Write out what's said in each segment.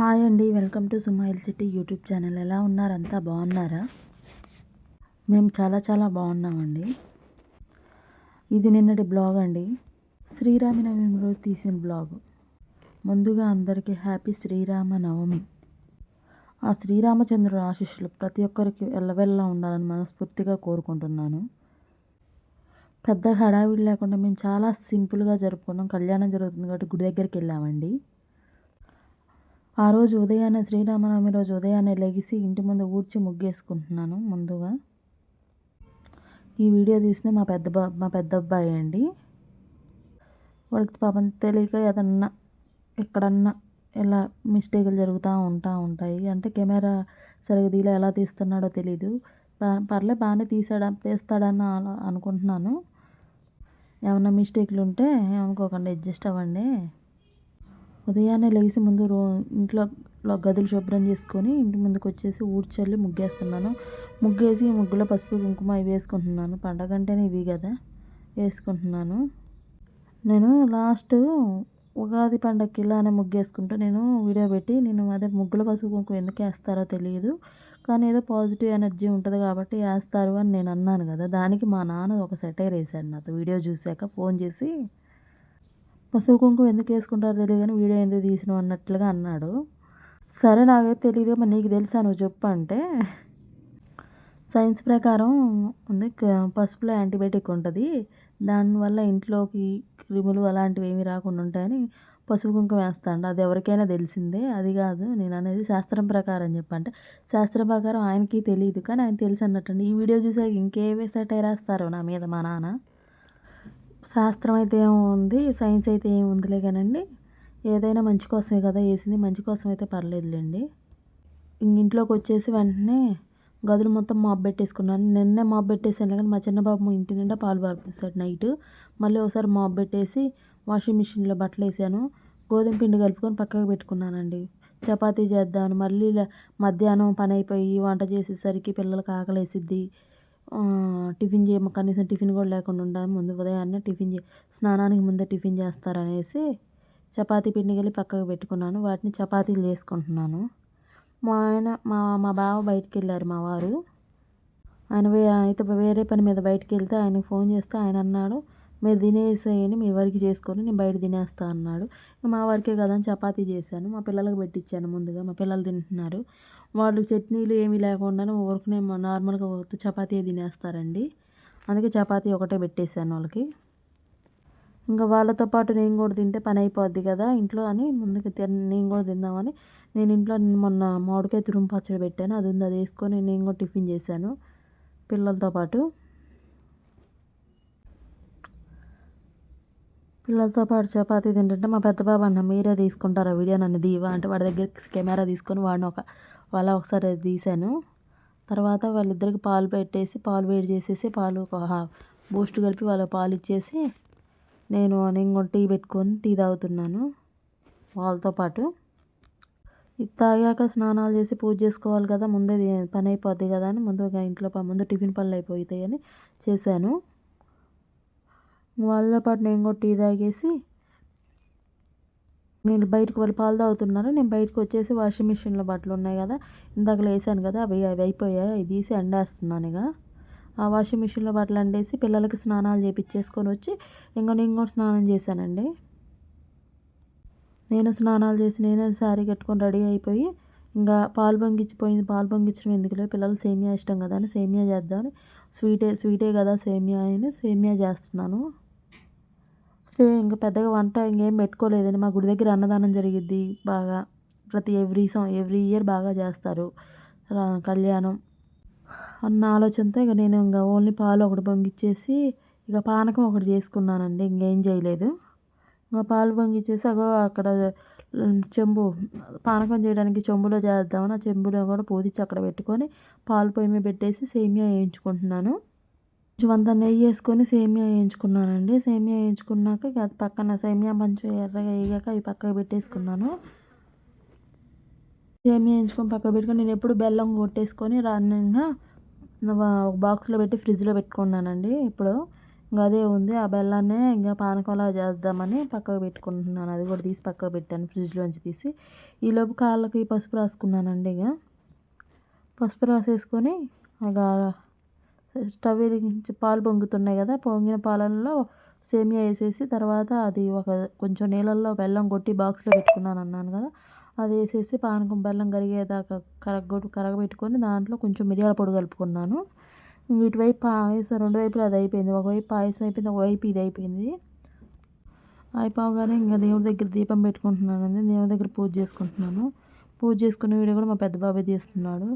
Hi అండి. Welcome to smile city YouTube channel. ఎలా ఉన్నారు? అంతా బాగున్నారా? మేము చాలా చాలా బాగున్నామండి. ఇది నిన్నటి బ్లాగ్ అండి. శ్రీరామనవమి రోజు తీసిన బ్లాగ్. ముందుగా అందరికీ హ్యాపీ శ్రీరామ నవమి ఆ శ్రీరామచంద్రుడు ఆశీస్సులు ప్రతి ఒక్కరికి ఎల్లవెల్లా ఉండాలని మనస్ఫూర్తిగా కోరుకుంటున్నాను. పెద్ద హడావిడి లేకుండా మేము చాలా సింపుల్గా జరుపుకున్నాం. కళ్యాణం జరుగుతుంది కాబట్టి గుడి దగ్గరికి వెళ్ళామండి. ఆ రోజు ఉదయాన్నే శ్రీరామనవమి రోజు ఉదయాన్నే లెగిసి ఇంటి ముందు ఊడ్చి ముగ్గేసుకుంటున్నాను ముందుగా. ఈ వీడియో తీసిన మా పెద్ద బా మా పెద్ద అబ్బాయి అండి. వాడికి పాపం తెలియక ఏదన్నా ఎక్కడన్నా ఇలా మిస్టేకులు జరుగుతూ ఉంటా ఉంటాయి. అంటే కెమెరా సరిగ్గా తీలా ఎలా తీస్తున్నాడో తెలీదు. పర్లే బాగానే తీసాడా తీస్తాడని అలా అనుకుంటున్నాను. ఏమన్నా మిస్టేక్లు ఉంటే ఏమనుకోకండి అడ్జస్ట్ అవ్వండి. ఉదయాన్నే లేచి ముందు రో ఇంట్లో గదులు శుభ్రం చేసుకొని ఇంటి ముందుకు వచ్చేసి ఊడ్చల్లి ముగ్గేస్తున్నాను. ముగ్గేసి ముగ్గులో పసుపు కుంకుమ ఇవి వేసుకుంటున్నాను. పండగ అంటేనే ఇవి కదా వేసుకుంటున్నాను. నేను లాస్ట్ ఉగాది పండగకి ఇలానే ముగ్గేసుకుంటూ నేను వీడియో పెట్టి నేను అదే ముగ్గుల పసుపు కుంకుమ ఎందుకు వేస్తారో తెలియదు. కానీ ఏదో పాజిటివ్ ఎనర్జీ ఉంటుంది కాబట్టి వేస్తారు అని నేను అన్నాను కదా. దానికి మా నాన్న ఒక సెటైర్ వేశాడు నాతో. వీడియో చూశాక ఫోన్ చేసి పసుపు కుంకుమ ఎందుకు వేసుకుంటారో తెలియదు కానీ వీడియో ఎందుకు తీసినావు అన్నట్లుగా అన్నాడు. సరే నాకైతే తెలియదు మరి నీకు తెలుసా నువ్వు చెప్పు అంటే. సైన్స్ ప్రకారం ఉంది క- పసుపులో యాంటీబయాటిక్ ఉంటుంది. దానివల్ల ఇంట్లోకి క్రిములు అలాంటివి ఏమీ రాకుండా ఉంటాయని పసుపు కుంకుమ వేస్తాడు. అది ఎవరికైనా తెలిసిందే అది కాదు. నేను అనేది శాస్త్రం ప్రకారం చెప్పంటే శాస్త్రం ప్రకారం ఆయనకి తెలియదు కానీ ఆయన తెలుసు అన్నట్టు. ఈ వీడియో చూసాక ఇంకేవే సెటైర్ వేస్తారో నా మీద మా నాన్న. శాస్త్రం అయితే ఏముంది సైన్స్ అయితే ఏముందిలే కానండి. ఏదైనా మంచి కోసమే కదా వేసింది మంచి కోసం అయితే పర్లేదులేండి ఇంట్లోకి వచ్చేసి వెంటనే గదులు మొత్తం మాప్ పెట్టేసుకున్నాను. నిన్నే మాప్ పెట్టేసాను కానీ మా చిన్నబాబు ఇంటి నిండా పాలు పారిపోసాడు నైట్. మళ్ళీ ఒకసారి మాప్ పెట్టేసి వాషింగ్ మిషన్లో బట్టలు వేసాను. గోధుమ పిండి కలుపుకొని పక్కకు పెట్టుకున్నానండి. చపాతీ చేద్దామని మళ్ళీ మధ్యాహ్నం పని అయిపోయి వంట చేసేసరికి పిల్లలకి ఆకలి వేసిద్ది టిఫిన్ చేయమ కనీసం టిఫిన్ కూడా లేకుండా ఉండాలి. ముందు ఉదయాన్నే టిఫిన్ చే స్నానానికి ముందే టిఫిన్ చేస్తారనేసి చపాతీ పిండి కలిపి పక్కకు పెట్టుకున్నాను. వాటిని చపాతీలు చేసుకుంటున్నాను. మా ఆయన మా మా బావ బయటికి వెళ్ళారు మా వారు. ఆయన వే అయితే వేరే పని మీద బయటికి వెళ్తే ఆయనకు ఫోన్ చేస్తే ఆయన అన్నాడు మీరు తినేసేయండి మీ వరకు చేసుకొని నేను బయట తినేస్తా అన్నాడు. మా వారికే కదా అని చపాతీ చేశాను. మా పిల్లలకు పెట్టించాను ముందుగా. మా పిల్లలు తింటున్నారు. వాళ్ళు చట్నీలు ఏమీ లేకుండానే ఊరికనే మా- నార్మల్గా చపాతీ తినేస్తారండి. అందుకే చపాతీ ఒకటే పెట్టేశాను వాళ్ళకి. ఇంకా వాళ్ళతో పాటు నేను కూడా తింటే పని అయిపోద్ది కదా ఇంట్లో అని ముందుకు నేను కూడా తిందామని. నేను ఇంట్లో మొన్న మామిడికాయ తురుము పచ్చడి పెట్టాను అది ఉంది అది వేసుకొని నేను కూడా టిఫిన్ చేశాను పిల్లలతో పాటు. పిల్లలతో పాటు చపాతీ తింటుంటే మా పెద్ద బాబు అన్న మీరే తీసుకుంటారా వీడియో? నన్ను దీవా అంటే వాడి దగ్గర కెమెరా తీసుకొని వాడిని ఒక వాళ్ళ ఒకసారి తీశాను. తర్వాత వాళ్ళిద్దరికి పాలు పెట్టేసి పాలు వేడి చేసేసి పాలు ఒక బూస్ట్ కలిపి వాళ్ళ పాలు ఇచ్చేసి నేను నేను టీ పెట్టుకొని టీ తాగుతున్నాను వాళ్ళతో పాటు. ఇది తాగాక స్నానాలు చేసి పూజ చేసుకోవాలి కదా ముందే పని అయిపోద్ది కదా అని ముందుగా ఇంట్లో ముందు టిఫిన్ పనులు అయిపోతాయి అని చేశాను. వాళ్ళతో పాటు నేను కూడా టీ తాగేసి నేను బయటకు వాళ్ళు పాలు తాగుతున్నారు. నేను బయటకు వచ్చేసి వాషింగ్ మిషన్లో బట్టలు ఉన్నాయి కదా ఇందాక వేసాను కదా అవి అవి అయిపోయాయి అవి తీసి ఎండేస్తున్నాను ఇక. ఆ వాషింగ్ మిషన్లో బట్టలు ఎండేసి పిల్లలకి స్నానాలు చేపించేసుకొని వచ్చి ఇంకా నేను కూడా స్నానం చేశానండి. నేను స్నానాలు చేసి నేనే శారీ కట్టుకొని రెడీ అయిపోయి ఇంకా పాలు పొంగిచ్చిపోయింది పాలు పొంగించడం ఎందుకులే? పిల్లలు సేమియా ఇష్టం కదా అని సేమియా చేద్దామని. స్వీటే స్వీటే కదా సేమియా అని సేమియా చేస్తున్నాను. ఇంకా పెద్దగా వంట ఇంకేం పెట్టుకోలేదండి. మా గుడి దగ్గర అన్నదానం జరిగిద్ది బాగా. ప్రతి ఎవ్రీ సం ఎవ్రీ ఇయర్ బాగా చేస్తారు. రా- కళ్యాణం అన్న ఆలోచనతో ఇక నేను ఇంకా ఓన్లీ పాలు ఒకటి పొంగిచ్చేసి ఇక పానకం ఒకటి చేసుకున్నానండి. ఇంకేం చేయలేదు. ఇంకా పాలు పొంగిచ్చేసి అగో అక్కడ చెంబు పానకం చేయడానికి చెంబులో చేద్దామని ఆ చెంబులో కూడా పూదిచ్చి అక్కడ పెట్టుకొని పాలు పొయ్యి మీద పెట్టేసి సేమియా వేయించుకుంటున్నాను. కొంచెం అంత నెయ్యి వేసుకొని సేమియా వేయించుకున్నానండి. సేమియా వేయించుకున్నాక ఇక అది పక్కన సేమియా మంచి ఎర్రగా వేగాక అవి పక్కకు పెట్టేసుకున్నాను. సేమియా వేయించుకొని పక్కకు పెట్టుకొని నేను ఎప్పుడు బెల్లం కొట్టేసుకొని రన్నింగ్గా ఒక బాక్స్లో పెట్టి ఫ్రిడ్జ్లో పెట్టుకున్నానండి. ఇప్పుడు ఇంకా అదే ఉంది. ఆ బెల్లాన్నే ఇంకా పానకంలా చేద్దామని పక్కకు పెట్టుకుంటున్నాను. అది కూడా తీసి పక్కకు పెట్టాను ఫ్రిడ్జ్లోంచి తీసి. ఈలోపు కాళ్ళకి పసుపు రాసుకున్నానండి ఇక. పసుపు రాసేసుకొని ఇక స్టవ్ వెలిగించి పాలు పొంగుతున్నాయి కదా పొంగిన పాలల్లో సేమియా వేసేసి తర్వాత అది ఒక కొంచెం నీళ్ళల్లో బెల్లం కొట్టి బాక్స్లో పెట్టుకున్నాను అన్నాను కదా అది వేసేసి పానకం బెల్లం కరిగేదాకా కరగొట్టు కరగబెట్టుకొని దాంట్లో కొంచెం మిరియాల పొడి కలుపుకున్నాను. ఇటువైపు పాయసం రెండు వైపులు అది అయిపోయింది. ఒకవైపు పాయసం అయిపోయింది ఒకవైపు ఇది అయిపోయింది. అయిపోగానే ఇంకా దేవుడి దగ్గర దీపం పెట్టుకుంటున్నాను అండి. దేవుడి దగ్గర పూజ చేసుకుంటున్నాను. పూజ చేసుకునే వీడియో కూడా మా పెద్ద బాబాయ్ తీస్తున్నాడు.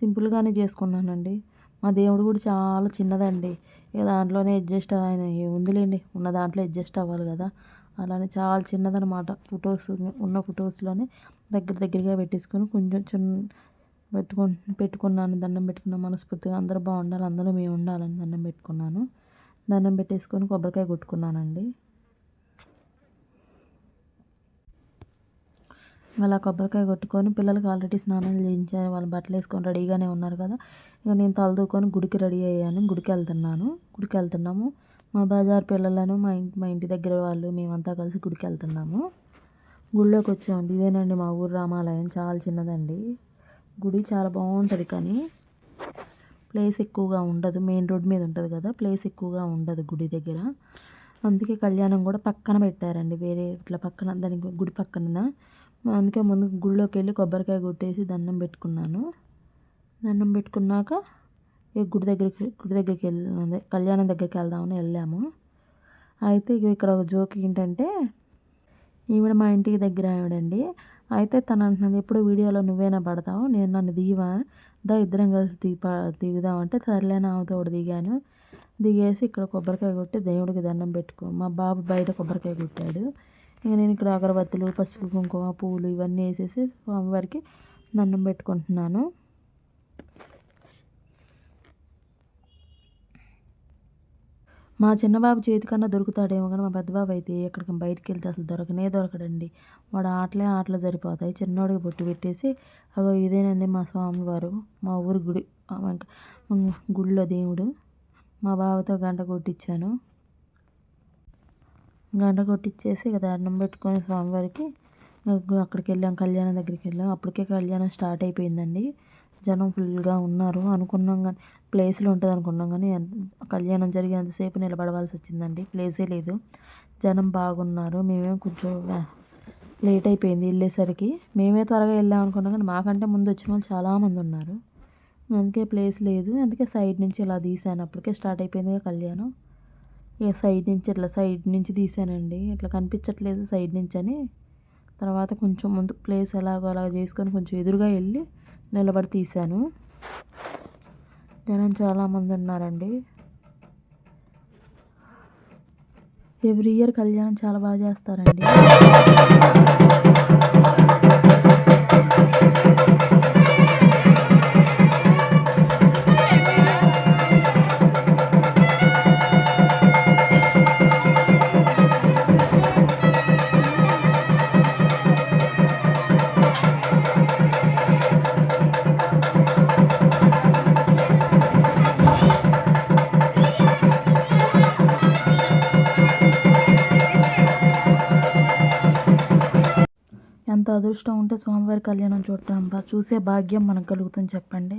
సింపుల్గానే చేసుకున్నానండి. మా దేవుడు కూడా చాలా చిన్నదండి. ఇక దాంట్లోనే అడ్జస్ట్ ఆయన ఉందిలేండి ఉన్న దాంట్లో అడ్జస్ట్ అవ్వాలి కదా. అలానే చాలా చిన్నదనమాట ఫొటోస్ ఉన్న ఫొటోస్లోనే దగ్గర దగ్గరగా పెట్టేసుకొని కొంచెం చిన్న పెట్టుకు పెట్టుకున్నాను దండం పెట్టుకున్నాను మనస్ఫూర్తిగా. అందరూ బాగుండాలి అందరూ మేము ఉండాలని దండం పెట్టుకున్నాను. దండం పెట్టేసుకొని కొబ్బరికాయ కొట్టుకున్నానండి. అలా కొబ్బరికాయ కొట్టుకొని పిల్లలకి ఆల్రెడీ స్నానాలు చేయించాను వాళ్ళు బట్టలు వేసుకొని రెడీగానే ఉన్నారు కదా. ఇక నేను తలదూకొని గుడికి రెడీ అయ్యాను. గుడికి వెళ్తున్నాను. గుడికి వెళ్తున్నాము. మా బజార్ పిల్లలను మా ఇంటి మా ఇంటి దగ్గర వాళ్ళు మేమంతా కలిసి గుడికి వెళ్తున్నాము. గుడిలోకి వచ్చామండి. ఇదేనండి మా ఊరు రామాలయం. చాలా చిన్నదండి. గుడి చాలా బాగుంటుంది కానీ ప్లేస్ ఎక్కువగా ఉండదు. మెయిన్ రోడ్ మీద ఉంటుంది కదా. ప్లేస్ ఎక్కువగా ఉండదు గుడి దగ్గర. అందుకే కళ్యాణం కూడా పక్కన పెట్టారండి. వేరే ఇట్లా పక్కన దానికి గుడి పక్కన అందుకే ముందు గుళ్ళోకి వెళ్ళి కొబ్బరికాయ కొట్టేసి దండం పెట్టుకున్నాను. దండం పెట్టుకున్నాక ఈ గుడి దగ్గరికి గుడి దగ్గరికి వెళ్ళి కళ్యాణం దగ్గరికి వెళ్దామని వెళ్ళాము. అయితే ఇక ఇక్కడ ఒక జోక్ ఏంటంటే ఈవిడ మా ఇంటికి దగ్గర ఆవిడండి. అయితే తను అంటున్నది ఎప్పుడు వీడియోలో నువ్వేనా పడతావు? నేను నన్ను దిగివా? దా ఇద్దరం కలిసి దిగి దిగుదామంటే సర్లే సర్లేనా తోడు దిగాను. దిగేసి ఇక్కడ కొబ్బరికాయ కొట్టి దేవుడికి దండం పెట్టుకో మా బాబు బయట కొబ్బరికాయ కొట్టాడు. ఇక నేను ఇక్కడ అగరబత్తులు పసుపు కుంకుమ పూలు ఇవన్నీ వేసేసి స్వామివారికి దండం పెట్టుకుంటున్నాను. మా చిన్నబాబు చేతికన్నా దొరుకుతాడేమో కానీ మా పెద్దబాబు అయితే ఎక్కడికి బయటికి వెళ్తే అసలు దొరకనే దొరకడండి. వాడు ఆటలే ఆటలు సరిపోతాయి. చిన్నోడికి బొట్టు పెట్టేసి అగో ఇదేనండి మా స్వామివారు మా ఊరి గుడి గుడిలో దేవుడు మా బావతో గంట కొట్టించాను. గంట కొట్టించేసి ఇక దండం పెట్టుకొని స్వామివారికి అక్కడికి వెళ్ళాం కళ్యాణం దగ్గరికి వెళ్ళాం. అప్పటికే కళ్యాణం స్టార్ట్ అయిపోయిందండి. జనం ఫుల్గా ఉన్నారు. అనుకున్నాం కానీ ప్లేస్లో ఉంటుంది అనుకున్నాం కానీ కళ్యాణం జరిగేంతసేపు నిలబడవలసి వచ్చిందండి. ప్లేసే లేదు. జనం బాగున్నారు. మేమేం కొంచెం లేట్ అయిపోయింది వెళ్ళేసరికి. మేమే త్వరగా వెళ్ళాం అనుకున్నాం కానీ మాకంటే ముందు వచ్చిన వాళ్ళు చాలామంది ఉన్నారు. అందుకే ప్లేస్ లేదు. అందుకే సైడ్ నుంచి ఇలా తీసాను అప్పటికే స్టార్ట్ అయిపోయింది కళ్యాణం. సైడ్ నుంచి ఇట్లా సైడ్ నుంచి తీసానండి. ఇట్లా కనిపించట్లేదు సైడ్ నుంచి అని. తర్వాత కొంచెం ముందు ప్లేస్ ఎలాగో అలా చేసుకొని కొంచెం ఎదురుగా వెళ్ళి నిలబడి తీశాను. జనం చాలామంది ఉన్నారండి. ఎవ్రీ ఇయర్ కళ్యాణం చాలా బాగా చేస్తారండి. అదృష్టం ఉంటే స్వామివారి కళ్యాణం చూడటం బా చూసే భాగ్యం మనకు కలుగుతుంది చెప్పండి.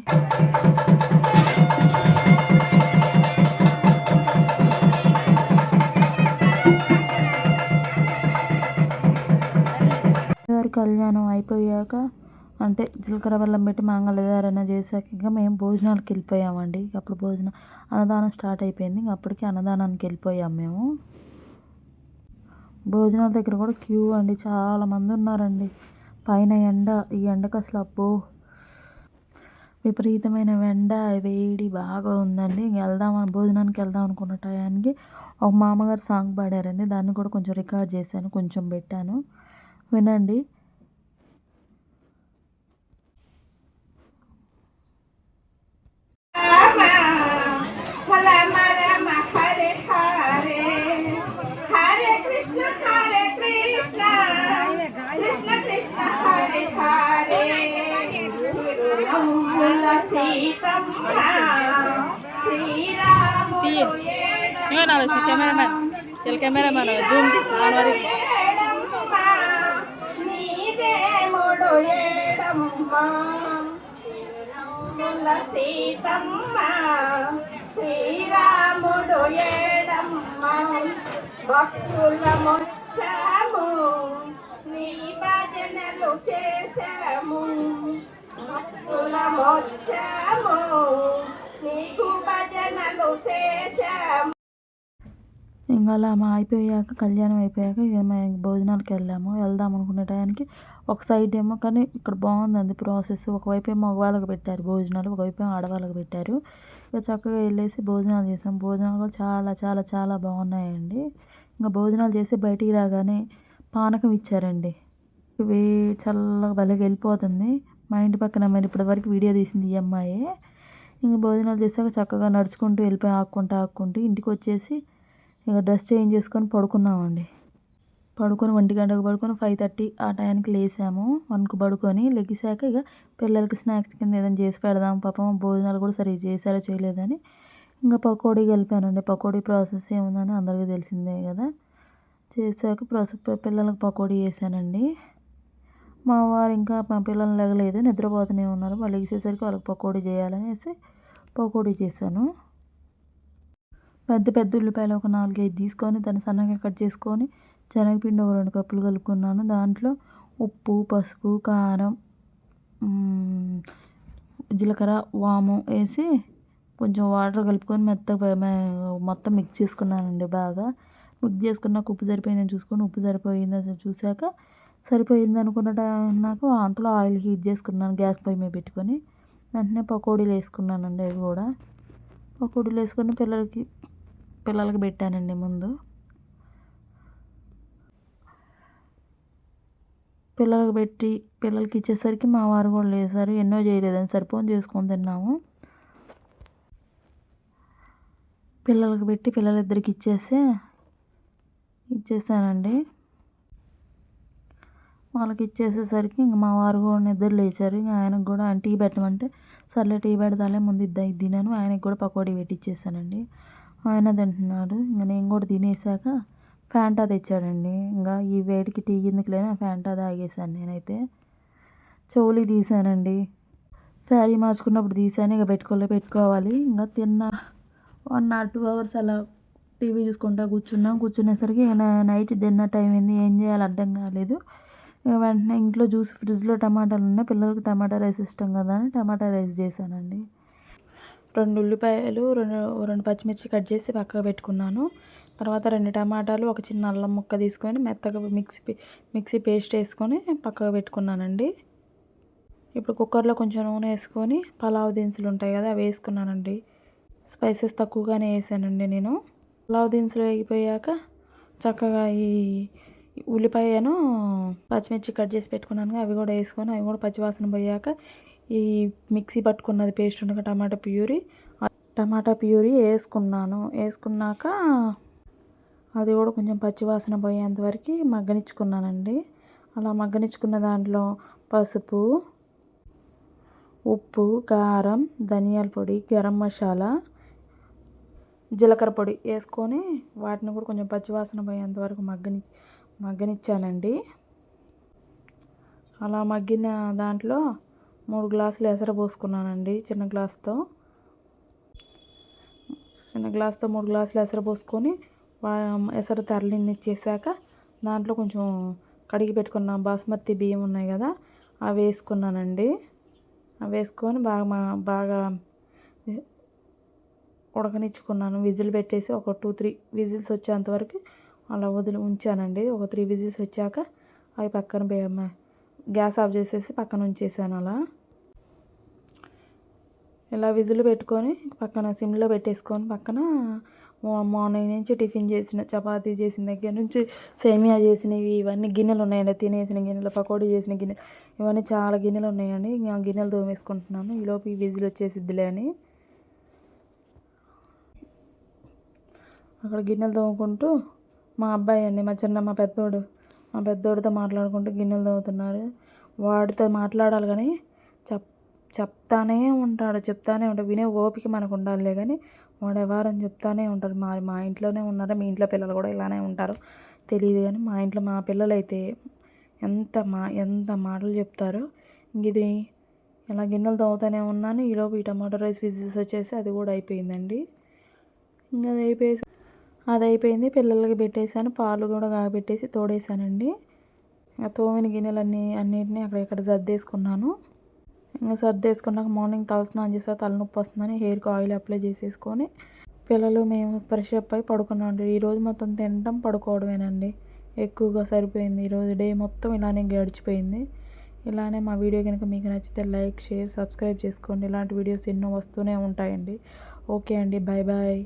స్వామివారి కళ్యాణం అయిపోయాక అంటే జీలకర్ర బెల్లం పెట్టి మంగళధారణ చేశాక ఇంకా మేము భోజనాలకు వెళ్ళిపోయామండి. అప్పుడు భోజనం అన్నదానం స్టార్ట్ అయిపోయింది. ఇంక అప్పటికి అన్నదానానికి వెళ్ళిపోయాం మేము. భోజనాల దగ్గర కూడా క్యూ అండి. చాలామంది ఉన్నారండి. పైన ఎండ ఈ ఎండకు అసలు అబ్బో! విపరీతమైన ఎండ వేడి బాగా ఉందండి. ఇంక వెళ్దామని భోజనానికి వెళ్దాం అనుకున్న టయానికి ఒక మామగారు సాంగ్ పాడారండి. దాన్ని కూడా కొంచెం రికార్డ్ చేశాను కొంచెం పెట్టాను. వినండి. సీతమ్మ శ్రీరాముడు ఇంకా నాలుగు ఇలా కెమెరామ్యాన్ జూమ్ తీసి ఆన్ వరకు నీదేముడు ఏడమ్మ సీతమ్మ శ్రీరాముడు ఏడమ్మ భక్తుల నీ భజనలు చేశాము. భక్తుల నీకు భజనలు చేశాము ఇంకా అలా మా అయిపోయాక కళ్యాణం అయిపోయాక ఇక మేము భోజనాలకు వెళ్ళాము. వెళ్దాం అనుకునే టయానికి ఒక సైడ్ ఏమో కానీ ఇక్కడ బాగుందండి ప్రాసెస్ ఒకవైపు ఏమో మగవాళ్ళకి పెట్టారు భోజనాలు ఒకవైపు ఏమో ఆడవాళ్ళకి పెట్టారు. ఇక చక్కగా వెళ్ళేసి భోజనాలు చేసాం. భోజనాలు కూడా చాలా చాలా చాలా బాగున్నాయండి. ఇంకా భోజనాలు చేసి బయటికి రాగానే పానకం ఇచ్చారండి. వే చల్లగా భలేగా వెళ్ళిపోతుంది. మా ఇంటి పక్కన మరి ఇప్పటివరకు వీడియో తీసింది ఈ అమ్మాయే. ఇంక భోజనాలు చేశాక చక్కగా నడుచుకుంటూ వెళ్ళిపోయి ఆక్కుంటూ ఆక్కుంటూ ఇంటికి వచ్చేసి ఇక డ్రెస్ చేంజ్ చేసుకొని పడుకున్నామండి. పడుకొని ఒంటి గంటకు పడుకొని ఫైవ్ థర్టీ ఆ టైంకి లేసాము. వన్కు పడుకొని లెగిసాక ఇక పిల్లలకి స్నాక్స్ కింద ఏదైనా చేసి పెడదాం పాపం భోజనాలు కూడా సరిగ్గా చేశారో చేయలేదని ఇంకా పకోడీకి వెళ్ళిపోయానండి. పకోడీ ప్రాసెస్ ఏముందని అందరికీ తెలిసిందే కదా. చేశాక ప్రాసెస్ పిల్లలకు పకోడీ వేసానండి మా వారు ఇంకా మా పిల్లలు లేగలేదు నిద్రపోతూనే ఉన్నారు. వాళ్ళు ఎగిసేసరికి వాళ్ళకి పకోడీ చేయాలనేసి పకోడీ చేశాను. పెద్ద పెద్ద ఉల్లిపాయలు ఒక నాలుగైదు తీసుకొని దాన్ని సన్నగా కట్ చేసుకొని శనగపిండి ఒక రెండు కప్పులు కలుపుకున్నాను. దాంట్లో ఉప్పు పసుపు కారం జీలకర్ర వాము వేసి కొంచెం వాటర్ కలుపుకొని మెత్తగా మొత్తం మిక్స్ చేసుకున్నానండి బాగా. మిక్స్ చేసుకున్నాక ఉప్పు సరిపోయిందని చూసుకొని ఉప్పు సరిపోయిందని చూశాక సరిపోయింది అనుకున్న నాకు అంతలో ఆయిల్ హీట్ చేసుకున్నాను గ్యాస్ పొయ్యి మీద పెట్టుకొని. వెంటనే పకోడీలు వేసుకున్నానండి అవి కూడా. పకోడీలు వేసుకొని పిల్లలకి పిల్లలకి పెట్టానండి ముందు. పిల్లలకి పెట్టి పిల్లలకి ఇచ్చేసరికి మా వారు కూడా లేసారు. ఎన్నో చేయలేదని సరిపోని చేసుకొని తిన్నాము. పిల్లలకి పెట్టి పిల్లలిద్దరికి ఇచ్చేసే ఇచ్చేసానండి. వాళ్ళకి ఇచ్చేసేసరికి ఇంక మా వారు కూడా నిద్ర లేచారు. ఇంక ఆయనకు కూడా ఆయన టీ పెట్టమంటే సర్లే టీ పెడతాలే ముందు ఇద్దా ఇది తినాను. ఆయనకి కూడా పకోడీ పెట్టి ఇచ్చేసానండి ఆయన తింటున్నాడు. ఇంక నేను కూడా తినేసాక ఫ్యాంటా తెచ్చాడండి. ఇంకా ఈ వేడికి టీ ఎందుకు లేని ఫ్యాంటా తాగేసాను నేనైతే. చెవులు తీసానండి శారీ మార్చుకున్నప్పుడు తీసాను ఇక పెట్టుకోలే పెట్టుకోవాలి. ఇంకా తిన్న. వన్ ఆర్ టూ అవర్స్ అలా టీవీ చూసుకుంటా కూర్చున్నాం. కూర్చునేసరికి నైట్ డిన్నర్ టైం అయింది. ఏం చేయాలో అర్థం కాలేదు. వెంటనే ఇంట్లో జ్యూస్ ఫ్రిడ్జ్లో టమాటాలు ఉన్నాయి. పిల్లలకి టమాటా రైస్ ఇష్టం కదా అని టమాటా రైస్ చేశానండి. రెండు ఉల్లిపాయలు రెండు రెండు పచ్చిమిర్చి కట్ చేసి పక్కకు పెట్టుకున్నాను. తర్వాత రెండు టమాటాలు ఒక చిన్న అల్లం ముక్క తీసుకొని మెత్తగా మిక్సీ మిక్సీ పేస్ట్ వేసుకొని పక్కకు పెట్టుకున్నానండి. ఇప్పుడు కుక్కర్లో కొంచెం నూనె వేసుకొని పలావ్ దినుసులు ఉంటాయి కదా అవి వేసుకున్నానండి. స్పైసెస్ తక్కువగానే వేసానండి నేను. పలావ్ దినుసులు వేగిపోయాక చక్కగా ఈ ఉల్లిపాయను పచ్చిమిర్చి కట్ చేసి పెట్టుకున్నాను అవి కూడా వేసుకొని అవి కూడా పచ్చివాసన పోయాక ఈ మిక్సీ పట్టుకున్నది పేస్ట్ ఉండగా టమాటా ప్యూరీ. టమాటా ప్యూరీ వేసుకున్నాను. వేసుకున్నాక అది కూడా కొంచెం పచ్చివాసన పోయేంత వరకు మగ్గనిచ్చుకున్నానండి. అలా మగ్గనిచ్చుకున్న దాంట్లో పసుపు ఉప్పు కారం ధనియాల పొడి గరం మసాలా జీలకర్ర పొడి వేసుకొని వాటిని కూడా కొంచెం పచ్చివాసన పోయేంత వరకు మగ్గని మగ్గనిచ్చానండి. అలా మగ్గిన దాంట్లో మూడు గ్లాసులు ఎసరు పోసుకున్నానండి చిన్న గ్లాస్తో. చిన్న గ్లాస్తో మూడు గ్లాసులు ఎసరు పోసుకొని వా- ఎసరు తరలినిచ్చేసాక దాంట్లో కొంచెం కడిగి పెట్టుకున్న బాస్మతి బియ్యం ఉన్నాయి కదా అవి వేసుకున్నానండి. అవి వేసుకొని బాగా మా- బాగా ఉడకనిచ్చుకున్నాను. విజిల్ పెట్టేసి ఒక టూ త్రీ విజిల్స్ వచ్చేంత వరకు అలా వదిలి ఉంచానండి. ఒక త్రీ విజిల్స్ వచ్చాక అవి పక్కన గ్యాస్ ఆఫ్ చేసేసి పక్కన ఉంచేసాను అలా. ఇలా విజిల్ పెట్టుకొని పక్కన సిమ్లో పెట్టేసుకొని పక్కన మార్నింగ్ నుంచి టిఫిన్ చేసిన చపాతీ చేసిన దగ్గర నుంచి సేమియా చేసినవి ఇవన్నీ గిన్నెలు ఉన్నాయండి. తినేసిన గిన్నెలు పకోడీ చేసిన గిన్నె ఇవన్నీ చాలా గిన్నెలు ఉన్నాయండి. ఇంకా గిన్నెలు తోమేసుకుంటున్నాను. ఈలోపు ఈ విజిల్ వచ్చేసిద్దిలే అని. అక్కడ గిన్నెలు తోముకుంటూ మా అబ్బాయి అండి మా చిన్న మా పెద్దోడు. మా పెద్దోడితో మాట్లాడుకుంటూ గిన్నెలు తోముతున్నారు. వాడితో మాట్లాడాలి కానీ చెప్ చెప్తానే ఉంటాడు చెప్తానే ఉంటాడు. వినే ఓపిక మనకు ఉండాలిలే కానీ వాడు ఎవరని చెప్తానే ఉంటారు మా మా ఇంట్లోనే ఉన్నారా? మీ ఇంట్లో పిల్లలు కూడా ఇలానే ఉంటారు. తెలియదు కానీ మా ఇంట్లో మా పిల్లలు అయితే ఎంత మా ఎంత మాటలు చెప్తారో. ఇది ఇలా గిన్నెలు తవ్వుతూనే ఉన్నాను. ఈలోపు ఈ టమాటో రైస్ విజిల్స్ వచ్చేసి అది కూడా అయిపోయిందండి. ఇంకా అది అయిపోయేసి అది అయిపోయింది పిల్లలకి పెట్టేశాను. పాలు కూడా కాగబెట్టేసి తోడేశానండి. ఇంకా తోమిన గిన్నెలన్నీ అన్నిటినీ అక్కడ ఇక్కడ సర్దేసుకున్నాను. ఇంకా సర్దేసుకున్నాక మార్నింగ్ తలస్నానం చేస్తే తలనొప్పి వస్తుందని హెయిర్కి ఆయిల్ అప్లై చేసేసుకొని పిల్లలు మేము ఫ్రెష్ అప్ అయి పడుకున్నాం ఈరోజు మొత్తం తినటం పడుకోవడమేనండి. ఎక్కువగా సరిపోయింది. ఈరోజు డే మొత్తం ఇలానే గడిచిపోయింది. ఇలానే మా వీడియో కనుక మీకు నచ్చితే లైక్ షేర్ సబ్స్క్రైబ్ చేసుకోండి. ఇలాంటి వీడియోస్ ఎన్నో వస్తూనే ఉంటాయండి. ఓకే అండి. Bye bye